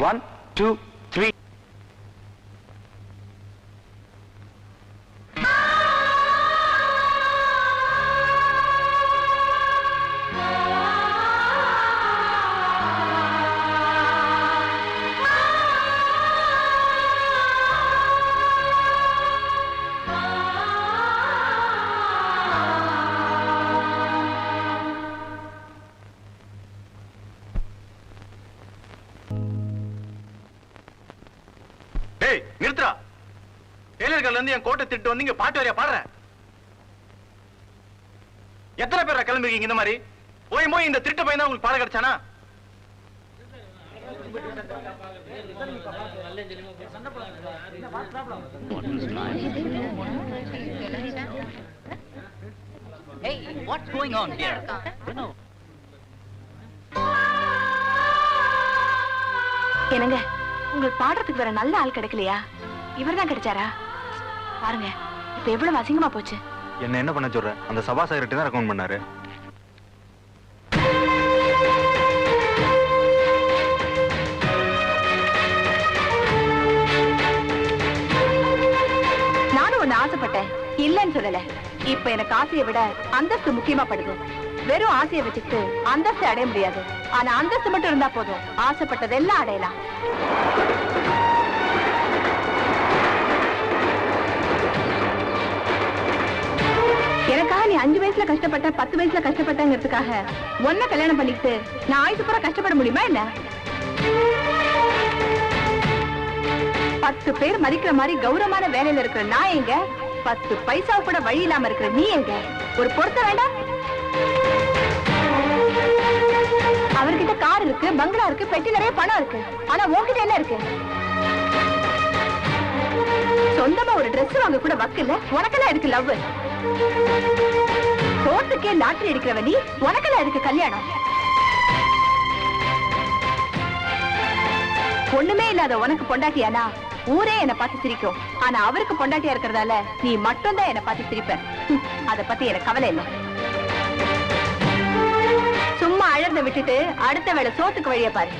One, two, three. இருந்து என் கோட்டை திட்டு வந்து இங்க பாட்டு வரையா பாடுற எத்தனை பேர் கிளம்பிருக்கீங்க இந்த மாதிரி? போய் போய் இந்த திருட்டு பையன் தான் உங்களுக்கு பாட கிடைச்சானா? Hey, what's going on here? என்னங்க உங்களுக்கு பாடுறதுக்கு வேற நல்ல ஆள் கிடைக்கலையா? இவர்தான் கிடைச்சாரா? பாருங்க இப்ப எவ்வளவு அசிங்கமா போச்சு. என்ன என்ன பண்ண சொல்ற? அந்த சபா சாயிரட்டி தான் ரெக்கமெண்ட் பண்ணாரு. நானும் ஒண்ணு ஆசைப்பட்டேன். இல்லைன்னு சொல்லல. இப்ப எனக்கு ஆசையை விட அந்தஸ்து முக்கியமா படுது. வெறும் ஆசையை வச்சுக்கிட்டு அந்தஸ்து அடைய முடியாது. ஆனா அந்தஸ்து மட்டும் இருந்தா போதும். ஆசைப்பட்டதெல்லாம் அடையலாம். எனக்காக நீ அஞ்சு வயசுல கஷ்டப்பட்ட பத்து வயசுல கஷ்டப்பட்டங்கிறதுக்காக ஒன்ன கல்யாணம் பண்ணிட்டு நான் ஆயுசு பூரா கஷ்டப்பட முடியுமா என்ன? பத்து பேர் மதிக்கிற மாதிரி கௌரவமான வேலையில இருக்கிற நான் எங்க? பத்து பைசா கூட வழி இல்லாம இருக்கிற நீ எங்க? ஒரு பொருத்த வேண்டாம். அவர்கிட்ட கார் இருக்கு பங்களா இருக்கு பெட்டி நிறைய பணம் இருக்கு. ஆனா உன்கிட்ட என்ன இருக்கு? சொந்தமா ஒரு Dress வாங்க கூட வக்கில்ல? உனக்கெல்லாம் இருக்கு லவ்? சோத்துக்கே லாட்டரி எடுக்கிறவ நீ? உனக்கெல்லாம் இருக்கு கல்யாணம்? ஒண்ணுமே இல்லாத உனக்கு பொண்டாட்டியானா? ஊரே என்ன பார்த்து சிரிக்கும். ஆனா அவருக்கு பொண்டாட்டியா இருக்கிறதால நீ மட்டும் தான் என்ன பார்த்து சிரிப்ப. அதை அத பத்தி எனக்கு கவலை இல்லை. சும்மா அழந்த விட்டுட்டு அடுத்த வேளை சோத்துக்கு வழிய பாரு.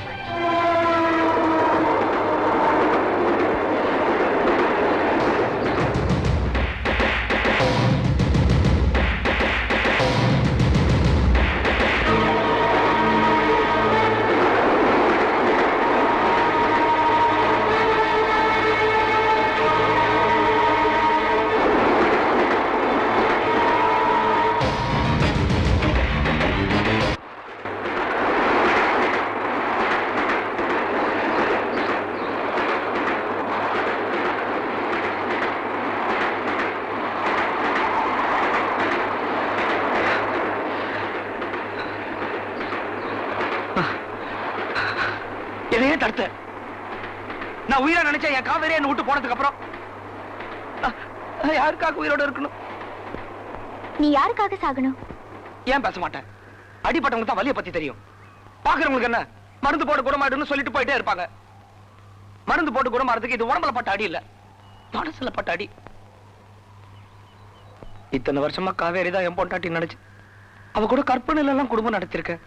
நான் உயிரா நினைச்சேன் என் காவேரி என்ன விட்டு போனதுக்கு அப்புறம் யாருக்காக உயிரோட இருக்கணும்? நீ யாருக்காக சாகணும்? ஏன் பேச மாட்டேன்? அடிப்பட்டவங்க தான் வலிய பத்தி தெரியும். பாக்குறவங்களுக்கு என்ன? மருந்து போட்டு குணமாயிடுன்னு சொல்லிட்டு போயிட்டே இருப்பாங்க. மருந்து போட்டு குணமாறதுக்கு இது உடம்புல பட்ட அடி இல்ல. மனசுல பட்ட அடி. இத்தனை வருஷமா காவேரி தான் என் பொண்டாட்டி நினைச்சு அவ கூட கற்பனையில எல்லாம் குடும்பம் நடத்திருக்கேன்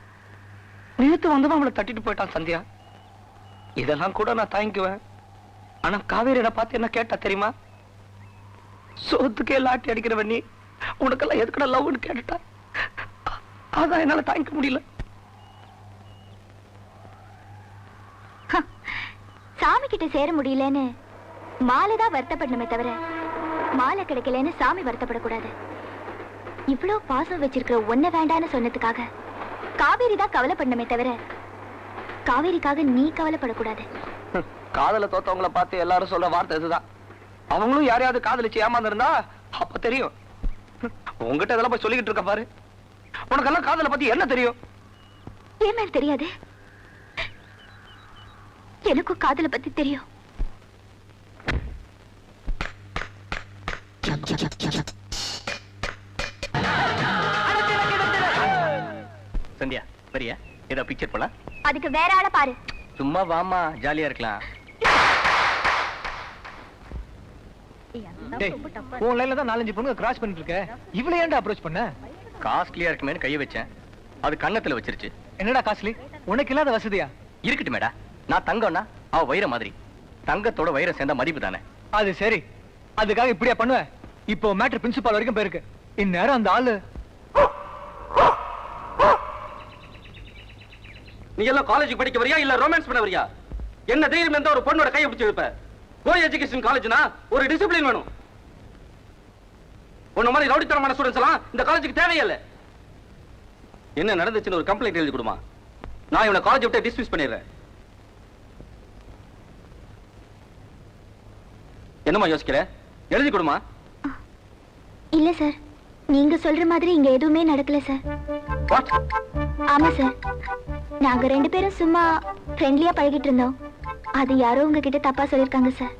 நேத்து வந்தவன் அவளை தட்டிட்டு போயிட்டான் சந்தியா. இதெல்லாம் கூட நான் தாங்கிக்குவேன் ஆனா காவேரியிட பார்த்து என்ன கேட்டா தெரியுமா? சோத்துக்கே லாட்டி அடிக்கிறவன் நீ. உனக்கெல்லாம் எதுக்கட லவ்னு கேட்டுட்டா? அதான் என்னால தாங்கிக்க முடியல. சாமி கிட்ட சேர முடியலன்னு மாலை தான் வருத்தப்படணுமே தவிர மாலை கிடைக்கலன்னு சாமி வருத்தப்படக்கூடாது. இவ்ளோ பாசம் வச்சிருக்கிற ஒன்ன வேண்டான்னு சொன்னதுக்காக காவேரி தான் கவலைப்படணுமே தவிர காவேரிக்காக நீ கவலைப்படக்கூடாது. காதல தோத்தவங்கள பார்த்து எல்லாரும் சொல்ற வார்த்தை இதுதான். அவங்களும் யாரையாவது காதலிச்சு ஏமாந்துருந்தா அப்ப தெரியும். உன்கிட்ட இதெல்லாம் போய் சொல்லிக்கிட்டு இருக்க பாரு. உனக்கெல்லாம் காதலை பத்தி என்ன தெரியும்? ஏன் தெரியாது? எனக்கும் காதலை பத்தி தெரியும். சந்தியா வரியா? ஏதோ பிக்சர் போலாம் அதுக்கு வேற ஆளை பாரு. சும்மா வாமா ஜாலியா இருக்கலாம். உன் லைன்ல தான் நாலஞ்சு பொண்ணுங்க கிராஸ் பண்ணிட்டு இருக்க. இவ்வளவு ஏன்டா அப்ரோச் பண்ண? காஸ்ட்லியா இருக்குமே கையை வச்சேன். அது கன்னத்துல வச்சிருச்சு. என்னடா காஸ்ட்லி உனக்கு இல்லாத வசதியா? இருக்கட்டும் மேடா. நான் தங்கம்னா அவ வைர மாதிரி. தங்கத்தோட வைரம் சேர்ந்தா மதிப்பு தானே. அது சரி. அதுக்காக இப்படியா பண்ணுவ? இப்போ மேட்ரு பிரின்சிபால் வரைக்கும் போயிருக்கு. இந்நேரம் அந்த ஆளு நீ எல்லாம் காலேஜ் படிக்க வரியா இல்ல ரொமான்ஸ் பண்ண வரியா? என்ன தைரியம் இருந்தா ஒரு பொண்ணோட கையை பிடிச்சு வைப்ப கோ எஜுகேஷன் காலேஜ்னா ஒரு டிசிப்ளின் வேணும். உன்ன மாதிரி ரவுடித்தனமான ஸ்டூடெண்ட்ஸ் எல்லாம் இந்த காலேஜுக்கு தேவையில்லை. என்ன நடந்துச்சுன்னு ஒரு கம்ப்ளைண்ட் எழுதி கொடுமா. நான் இவனை காலேஜ் விட்டு டிஸ்மிஸ் பண்ணிடுறேன். என்னம்மா யோசிக்கிற? எழுதி கொடுமா. இல்ல சார் நீங்க சொல்ற மாதிரி இங்க எதுவுமே நடக்கல சார் ஆமா சார் நாங்க ரெண்டு பேரும் சும்மா ஃப்ரெண்ட்லியா பழகிட்டு இருந்தோம். அது யாரோ உங்ககிட்ட தப்பா சொல்லிருக்காங்க சார்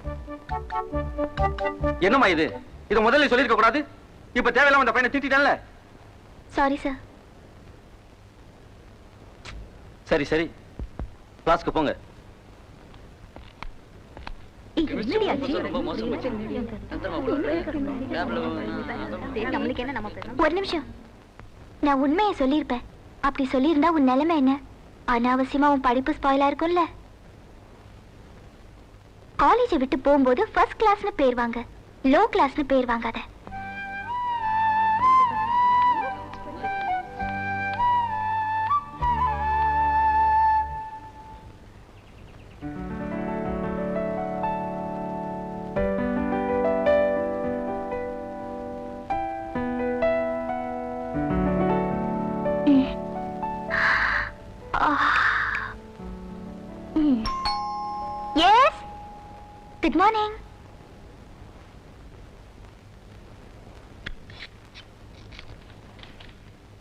என்னம்மா இது? இதை முதல்ல சொல்லிருக்க கூடாது? இப்ப தேவையில்லாம அந்த பையனை திட்டிட்டேன்ல? சாரி சார் சரி. சரி கிளாஸ்க்கு போங்க. ஒரு நிமிஷம். நான் உண்மையை சொல்லியிருப்பேன். அப்படி சொல்லியிருந்தா உன் நிலைமை என்ன? அனாவசியமா உன் படிப்பு ஸ்பாயிலா இருக்கும்ல காலேஜை விட்டு போகும்போது ஃபர்ஸ்ட் கிளாஸ்னு பேர் வாங்க. லோ கிளாஸ்னு பேர் வாங்காத. Yes good morning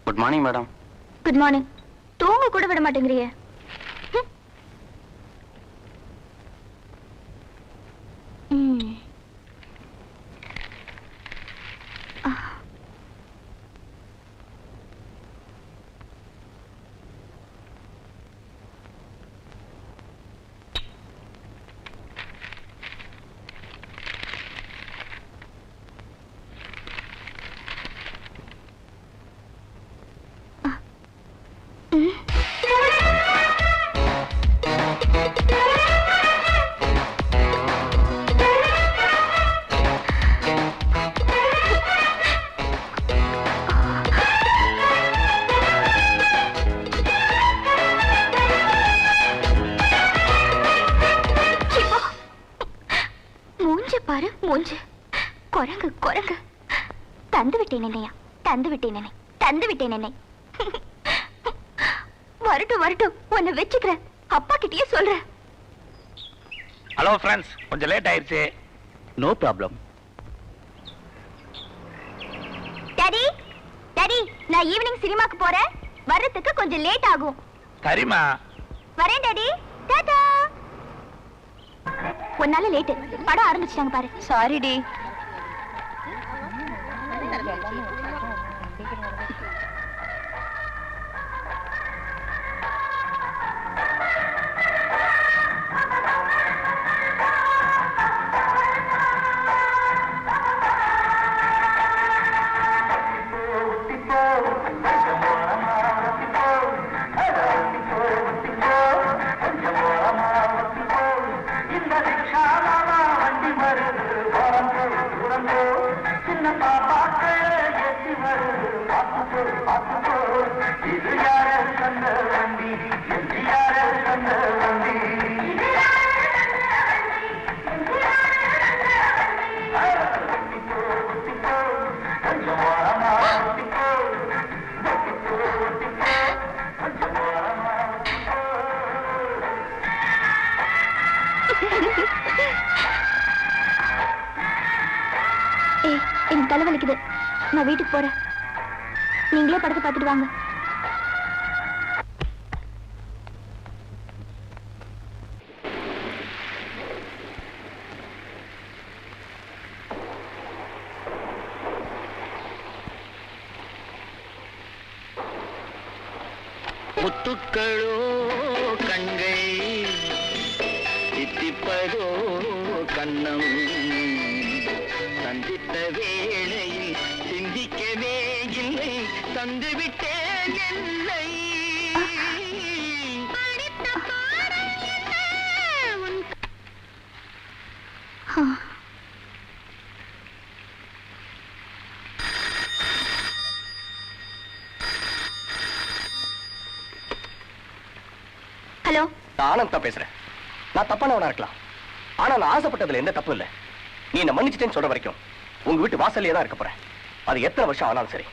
good morning madam good morning தூங்க கூட விட மாட்டேங்கிறியே. பாரு மூஞ்சு. குரங்கு குரங்கு. தந்து விட்டேன் என்னையா? தந்து விட்டேன் என்னை. தந்து விட்டேன் என்னை. வரட்டும் வரட்டும். உன்னை வச்சுக்கிறேன். அப்பா கிட்டயே சொல்றேன். ஹலோ ஃப்ரெண்ட்ஸ் கொஞ்சம் லேட் ஆயிருச்சு. நோ ப்ராப்ளம் டாடி டாடி நான் ஈவினிங் சினிமாக்கு போறேன். வர்றதுக்கு கொஞ்சம் லேட் ஆகும். சரிம்மா. வரேன் டாடி டாடா ஒன்னால லேட்டு படம் ஆரம்பிச்சிட்டாங்க பாரு. சாரி டி. ஏய் எனக்கு நான் வீட்டுக்கு போறேன். நீங்களே படத்தை பார்த்துட்டு வாங்க. முத்துக்கள் ஹலோ நான் ஆனந்த் தான் பேசுறேன். நான் தப்பானவனா இருக்கலாம். ஆனா நான் ஆசைப்பட்டதுல எந்த தப்பு இல்ல. நீ என்ன மன்னிச்சிட்டேன்னு சொல்ற வரைக்கும் உங்க வீட்டு வாசல்லே தான் இருக்க போறேன். அது எத்தனை வருஷம் ஆனாலும் சரி.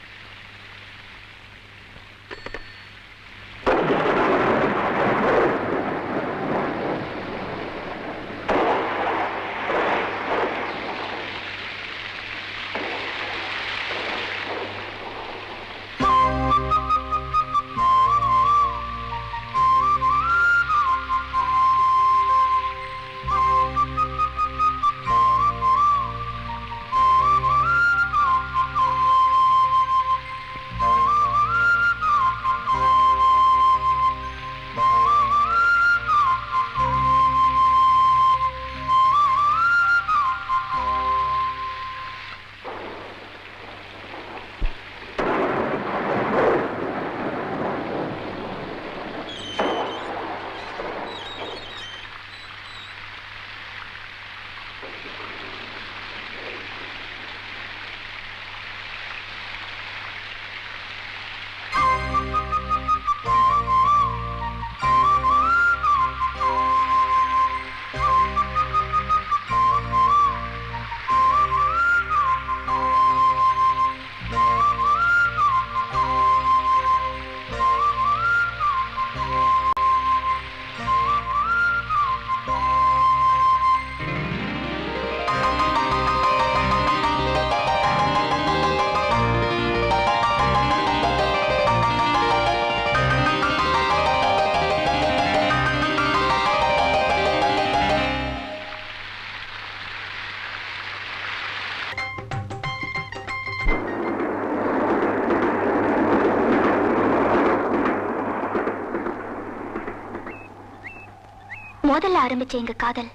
முதல்ல ஆரம்பிச்ச எங்க காதல்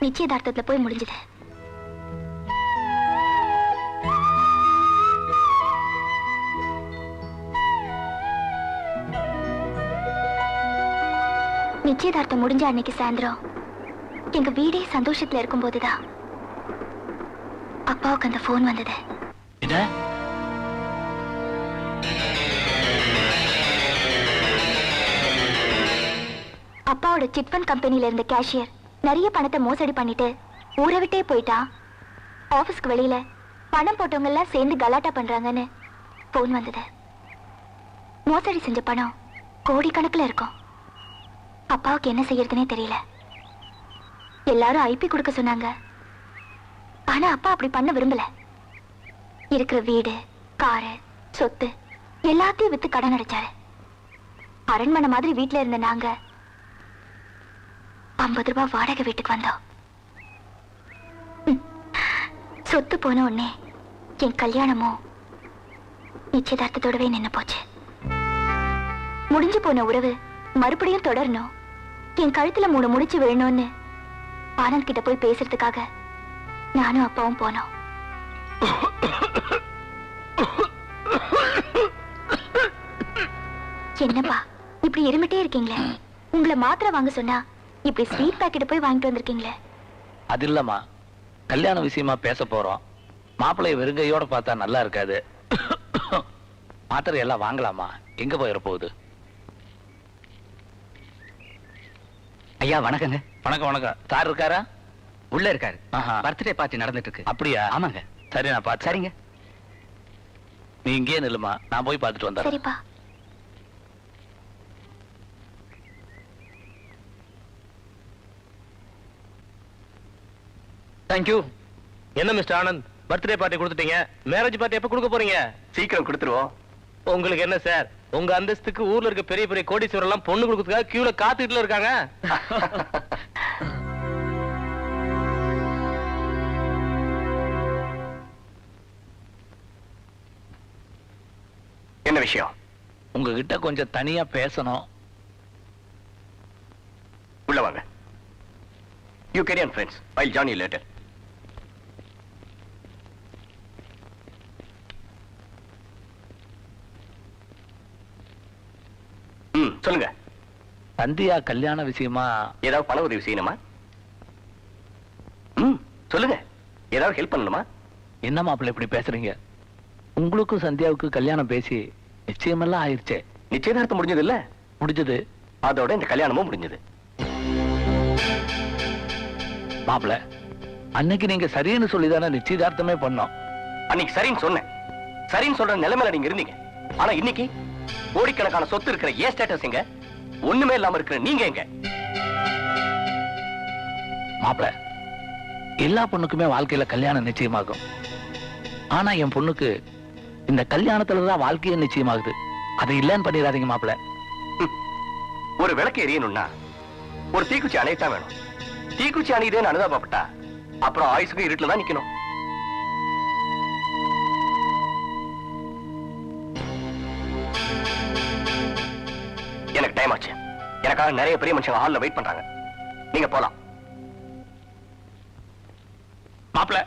நிச்சயதார்த்தத்துல போய் முடிஞ்சது. நிச்சயதார்த்தம் முடிஞ்ச அன்னைக்கு சாயந்தரம் எங்க வீடே சந்தோஷத்துல இருக்கும்போதுதான் அப்பாவுக்கு அந்த ஃபோன் வந்தது. என்ன? அப்பாவோட சிட் கம்பெனியில கம்பெனில இருந்த கேஷியர் நிறைய பணத்தை மோசடி பண்ணிட்டு ஊரை விட்டே போயிட்டான். ஆபீஸ்க்கு வெளியில பணம் போட்டவங்க எல்லாம் சேர்ந்து கலாட்டா பண்றாங்கன்னு போன் வந்தது. மோசடி செஞ்ச பணம் கோடிக்கணக்கில் இருக்கும். அப்பாவுக்கு என்ன செய்யறதுனே தெரியல. எல்லாரும் ஐபி கொடுக்க சொன்னாங்க. ஆனா அப்பா அப்படி பண்ண விரும்பல. இருக்கிற வீடு காரு சொத்து எல்லாத்தையும் வித்து கடன் அடைச்சாரு. அரண்மனை மாதிரி வீட்டுல இருந்த நாங்க ஐம்பது ரூபாய் வாடகை வீட்டுக்கு வந்தோம். சொத்து போன உடனே என் கல்யாணமும் நிச்சயதார்த்தத்தோடவே நின்னு போச்சு. முடிஞ்சு போன உறவு மறுபடியும் தொடரணும். என் கழுத்துல மூணு முடிச்சு விழணும்னு ஆனந்த் கிட்ட போய் பேசுறதுக்காக நானும் அப்பாவும் போனோம். என்னப்பா இப்படி இருமிட்டே இருக்கீங்களே? உங்களை மாத்திரை வாங்க சொன்னா இப்படி ஸ்வீட் பாக்கெட் போய் வாங்கிட்டு வந்திருக்கீங்களே? அது இல்லம்மா. கல்யாண விஷயமா பேச போறோம். மாப்பிள்ளைய வெறுங்கையோட பார்த்தா நல்லா இருக்காது. மாத்திரை எல்லாம் வாங்கலாமா? எங்க போயிட போகுது ஐயா வணக்கங்க. வணக்கம் வணக்கம். சார் இருக்காரா? உள்ள இருக்காரு. ஆஹா. பர்த்டே பார்ட்டி நடந்துட்டு இருக்கு அப்படியா? ஆமாங்க. சரி நான் பார்த்து சரிங்க. நீ இங்கேயே நில்லுமா. நான் போய் பார்த்துட்டு வந்துடுறேன். சரிப்பா. தேங்க்யூ என்ன மிஸ்டர் ஆனந்த்? பர்த்டே பார்ட்டி கொடுத்துட்டீங்க. மேரேஜ் பார்ட்டி எப்ப கொடுக்க போறீங்க? சீக்கிரம் கொடுத்துருவோம். உங்களுக்கு என்ன சார் உங்க அந்தஸ்துக்கு ஊர்ல இருக்க பெரிய பெரிய கோடீஸ்வரர் எல்லாம் பொண்ணு கொடுக்கறதுக்காக கியூல காத்துக்கிட்டுல இருக்காங்க. என்ன விஷயம்? உங்ககிட்ட கொஞ்சம் தனியா பேசணும். உள்ள வாங்க. You carry friends I join you later சொல்லுங்க. சந்தியா கல்யாண விஷயமா? ஏதாவது பண உதவி செய்யணுமா? ம் சொல்லுங்க. ஏதாவது ஹெல்ப் பண்ணணுமா? என்ன மாப்பிள்ளை இப்படி பேசுறீங்க? உங்களுக்கும் சந்தியாவுக்கு கல்யாணம் பேசி நிச்சயமெல்லாம் ஆயிருச்சே. நிச்சயதார்த்தம் முடிஞ்சது இல்ல முடிஞ்சது. அதோட இந்த கல்யாணமும் முடிஞ்சது. மாப்பிள்ள அன்னைக்கு நீங்க சரின்னு சொல்லிதானே நிச்சயதார்த்தமே பண்ணோம். அன்னைக்கு சரின்னு சொன்னேன். சரின்னு சொல்ற நிலைமையில நீங்க இருந்தீங்க. ஆனா இன்னைக்கு கோடிக்கணக்கான சொத்து இருக்கிற ஏ ஸ்டேட்டஸ் எங்க ஒண்ணுமே இல்லாம இருக்கிற நீங்க எங்க மாப்பிள எல்லா பொண்ணுக்குமே வாழ்க்கையில கல்யாணம் நிச்சயமாகும். ஆனா என் பொண்ணுக்கு இந்த கல்யாணத்துலதான் வாழ்க்கையே நிச்சயமாகுது. அதை இல்லைன்னு பண்ணிடாதீங்க மாப்பிள்ள ஒரு விளக்கு எரியணும்னா ஒரு தீக்குச்சி அணையத்தான் வேணும். தீக்குச்சி அணையுதேன்னு அனுதாபப்பட்டா அப்புறம் ஆயுசுக்கும் இருட்டுல தான் நிக்கணும். எனக்காக நிறைய பெரிய மனுஷங்க ஹால்ல வெயிட் பண்றாங்க. நீங்க போலாம். மாப்பிள்ள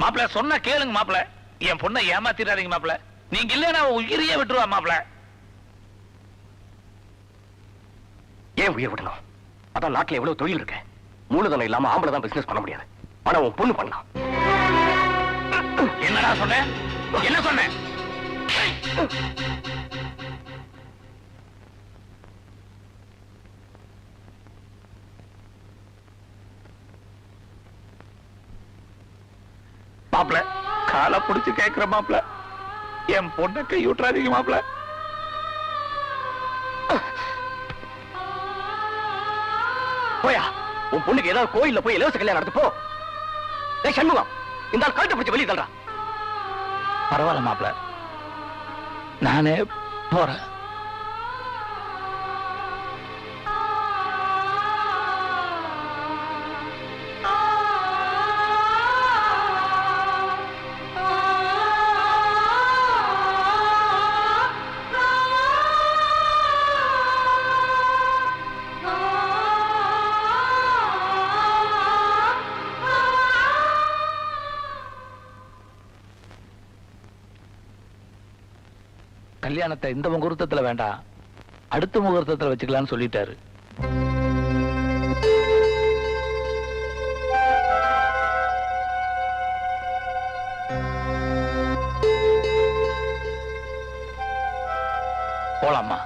மாப்பிள்ள சொன்ன கேளுங்க மாப்பிள்ள என் பொண்ணை ஏமாத்திடாதீங்க மாப்பிள்ள நீங்க இல்லைன்னா உயிரையே விட்டுருவா மாப்பிள்ள ஏன் உயிர் விடணும்? அதான் நாட்டுல எவ்வளவு தொழில் இருக்கு. மூலதனம் இல்லாம ஆம்பளை தான் பிசினஸ் பண்ண முடியாது. ஆனா உன் பொண்ணு பண்ணலாம். என்னடா சொன்னேன் என்ன சொன்னேன் மாப்பிள. காலை புடிச்சு கேக்குற மாப்பிள. என் பொண்ணை கை விட்டுறாதீங்க மாப்பிள. போயா உன் பொண்ணுக்கு ஏதாவது கோயில்ல போய் இலவச கல்யாணம் நடத்து போ. சண்முகம் இந்த ஆள் கழுத்தை பிடிச்சு வெளியே தள்ளுறா பரவாயில்ல மாப்பிள. நானே போறேன். கல்யாணத்தை இந்த முகூர்த்தத்துல வேண்டாம். அடுத்த முகூர்த்தத்துல வச்சுக்கலாம்னு சொல்லிட்டாரு. போலாமா